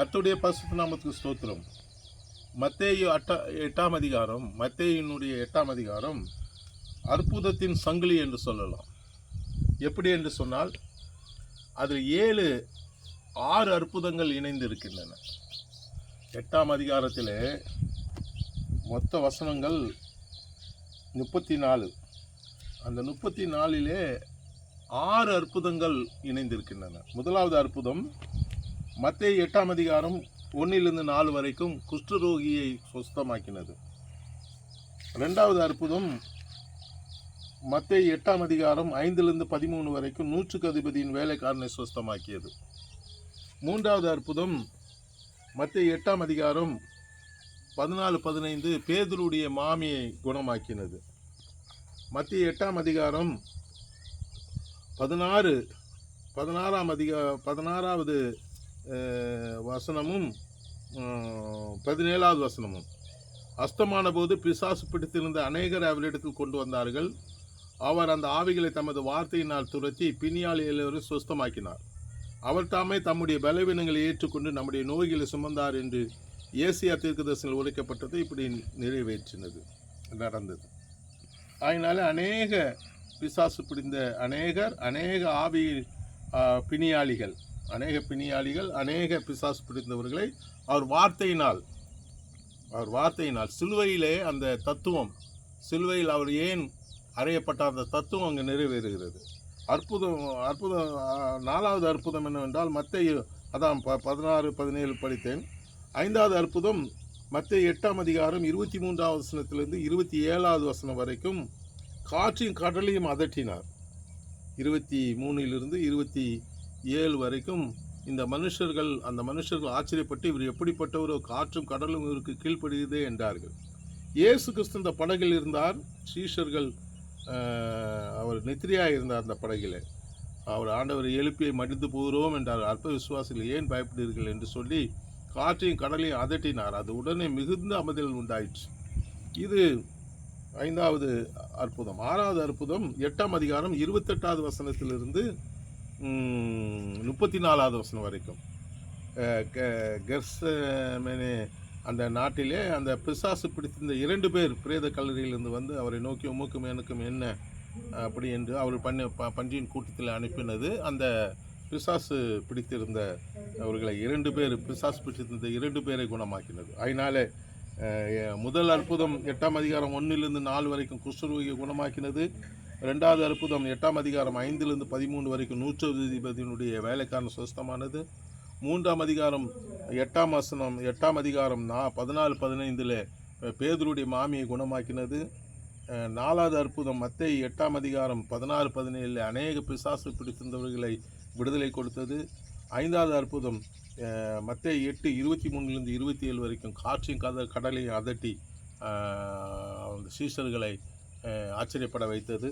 கத்துடைய பசுப்பு நாமத்துக்கு ஸ்தோத்திரம். மத்தேயு அட்டா எட்டாம் அதிகாரம் மத்தேயினுடைய எட்டாம் அதிகாரம் அற்புதத்தின் சங்கிலி என்று சொல்லலாம். எப்படி என்று சொன்னால் அதில் ஏழு ஆறு அற்புதங்கள் இணைந்து இருக்கின்றன எட்டாம் அதிகாரத்திலே மொத்த வசனங்கள் முப்பத்தி நாலு அந்த முப்பத்தி நாலிலே ஆறு அற்புதங்கள் இணைந்திருக்கின்றன. முதலாவது அற்புதம் மத்திய எட்டாம் அதிகாரம் ஒன்றிலிருந்து நாலு வரைக்கும் குஷ்டரோகியை சுஸ்தமாக்கினது. ரெண்டாவது அற்புதம் மத்திய எட்டாம் அதிகாரம் ஐந்திலிருந்து பதிமூணு வரைக்கும் நூற்றுக்கு அதிபதியின் வேலைக்காரனை சுஸ்தமாக்கியது. மூன்றாவது அற்புதம் மத்திய எட்டாம் அதிகாரம் பதினாலு பதினைந்து பேதருடைய மாமியை குணமாக்கினது. மத்திய எட்டாம் அதிகாரம் பதினாறு பதினாறாம் அதிக பதினாறாவது வசனமும் பதினேழாவது வசனமும் அஸ்தமான போது பிசாசு பிடித்திருந்த அநேகர் அவரிடத்தில் கொண்டு வந்தார்கள் அவர் அந்த ஆவிகளை தமது வார்த்தையினால் துரத்தி பிணியால் எல்லோரும் சுஸ்தமாக்கினார் அவர் தாமே தம்முடைய பலவீனங்களை ஏற்றுக்கொண்டு நம்முடைய நோய்களை சுமந்தார் என்று ஏசியா தீர்க்கதர்சனில் உரைக்கப்பட்டது இப்படி நிறைவேற்றினது நடந்தது அதனால் அநேக பிசாசு பிடிந்த அநேகர் அநேக ஆவி பிணியாளிகள் அநேக பிணியாளிகள் அநேக பிசாசு பிடித்தவர்களை அவர் வார்த்தையினால் அவர் வார்த்தையினால் சிலுவையிலே அந்த தத்துவம் சிலுவையில் அவர் ஏன் அறையப்பட்ட அந்த தத்துவம் அங்கே நிறைவேறுகிறது. அற்புதம் அற்புதம் நாலாவது அற்புதம் என்னவென்றால் மத்திய அதான் ப பதினாறு பதினேழு படித்தேன். ஐந்தாவது அற்புதம் மத்திய எட்டாம் அதிகாரம் இருபத்தி மூன்றாவது வசனத்திலிருந்து இருபத்தி ஏழாவது வசனம் வரைக்கும் காற்றின் கடலையும் அதட்டினார். இருபத்தி மூணிலிருந்து இருபத்தி ஏழு வரைக்கும் இந்த மனுஷர்கள் அந்த மனுஷர்கள் ஆச்சரியப்பட்டு இவர் எப்படிப்பட்டவரோ காற்றும் கடலும் இவருக்கு கீழ்ப்படுகிறதே என்றார்கள். இயேசு கிறிஸ்து இந்த படகில் இருந்தார். சீஷர்கள் அவர் நெத்திரியாக இருந்தார் அந்த படகில். அவர் ஆண்டவர் எழுப்பியை மடிந்து போகிறோம் என்றார். அற்ப விசுவாசிகள் ஏன் பயப்படுகிறீர்கள் என்று சொல்லி காற்றையும் கடலையும் அதட்டினார். அது உடனே மிகுந்த அமைதல் உண்டாயிற்று. இது ஐந்தாவது அற்புதம். ஆறாவது அற்புதம் எட்டாம் அதிகாரம் இருபத்தெட்டாவது வசனத்திலிருந்து முப்பத்தி நாலாவது வசனம் வரைக்கும். க- கெர்சமேனே அந்த நாட்டிலே அந்த பிசாசு பிடித்திருந்த இரண்டு பேர் பிரேத கல்லறையிலிருந்து வந்து அவரை நோக்கி உமக்கும் எனக்கும் என்ன அப்படி என்று அவர் பண்ண ப- பன்றியின் கூட்டத்தில் அனுப்பினது. அந்த பிசாசு பிடித்திருந்த அவர்களை இரண்டு பேர் பிசாசு பிடித்திருந்த இரண்டு பேரை குணமாக்கினது. அதனாலே முதல் அற்புதம் எட்டாம் அதிகாரம் ஒன்றிலிருந்து நாலு வரைக்கும் குஷ்டரோகியை குணமாக்கினது. ரெண்டாவது அற்புதம் எட்டாம் அதிகாரம் ஐந்திலிருந்து பதிமூணு வரைக்கும் நூற்றதிபதியினுடைய வேலைக்காரன் சுஸ்தமானது மூன்றாம் அதிகாரம் எட்டாம் வசனம் எட்டாம் அதிகாரம் நா பதினாலு பதினைந்தில் பேதருடைய மாமியை குணமாக்கினது. நாலாவது அற்புதம் மத்தை எட்டாம் அதிகாரம் பதினாறு பதினேழில் அநேக பிசாசு பிடித்திருந்தவர்களை விடுதலை கொடுத்தது. ஐந்தாவது அற்புதம் மத்திய எட்டு இருபத்தி மூணுலேருந்து இருபத்தி ஏழு வரைக்கும் காற்றையும் கத கடலையும் அதட்டி அந்த சீசர்களை ஆச்சரியப்பட வைத்தது.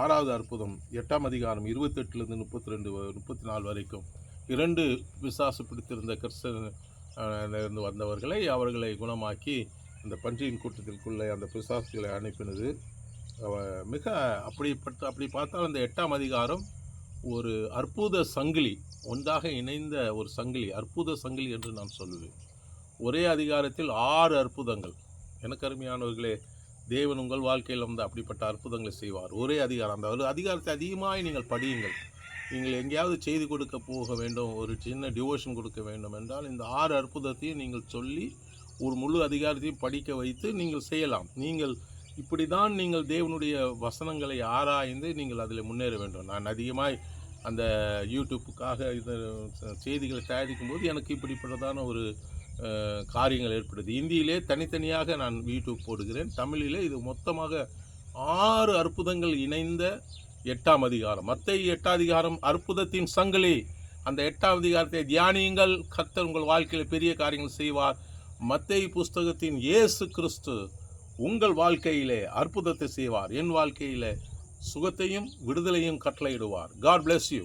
ஆறாவது அற்புதம் எட்டாம் அதிகாரம் இருபத்தெட்டுலேருந்து முப்பத்தி ரெண்டு முப்பத்தி நாலு வரைக்கும். இரண்டு விசாசு பிடித்திருந்த கிறிஸ்தன் வந்தவர்களை அவர்களை குணமாக்கி அந்த பன்றியின் கூட்டத்திற்குள்ளே அந்த பிசாசுகளை அனுப்பினது. மிக அப்படிப்பட்ட அப்படி பார்த்தால் அந்த எட்டாம் அதிகாரம் ஒரு அற்புத சங்கிலி ஒன்றாக இணைந்த ஒரு சங்கிலி அற்புத சங்கிலி என்று நான் சொல்லுவேன். ஒரே அதிகாரத்தில் ஆறு அற்புதங்கள். எனக்கு அருமையானவர்களே தேவன் உங்கள் வாழ்க்கையில் வந்து அப்படிப்பட்ட அற்புதங்களை செய்வார். ஒரே அதிகாரம். அந்த ஒரு அதிகாரத்தை அதிகமாக நீங்கள் படியுங்கள். நீங்கள் எங்கேயாவது செய்து கொடுக்க போக வேண்டும் ஒரு சின்ன டிவோஷன் கொடுக்க வேண்டும் என்றால் இந்த ஆறு அற்புதத்தையும் நீங்கள் சொல்லி ஒரு முழு அதிகாரத்தையும் படிக்க வைத்து நீங்கள் செய்யலாம். நீங்கள் இப்படி தான் நீங்கள் தேவனுடைய வசனங்களை ஆராய்ந்து நீங்கள் அதில் முன்னேற வேண்டும். நான் அதிகமாக அந்த யூடியூப்புக்காக இந்த செய்திகளை தயாரிக்கும் போது எனக்கு இப்படிப்பட்டதான ஒரு காரியங்கள் ஏற்படுது. இந்தியிலே தனித்தனியாக நான் யூடியூப் போடுகிறேன். தமிழிலே இது மொத்தமாக ஆறு அற்புதங்கள் இணைந்த எட்டாம் அதிகாரம். மற்ற எட்டாதிகாரம் அற்புதத்தின் சங்கிலி. அந்த எட்டாம் அதிகாரத்தை தியானியுங்கள். கத்தர் உங்கள் வாழ்க்கையில் பெரிய காரியங்கள் செய்வார். மத்தேயு புஸ்தகத்தின் இயேசு கிறிஸ்து உங்கள் வாழ்க்கையிலே அற்புதத்தை செய்வார். என் வாழ்க்கையிலே சுகத்தையும் விடுதலையும் கட்டளையிடுவார். God bless you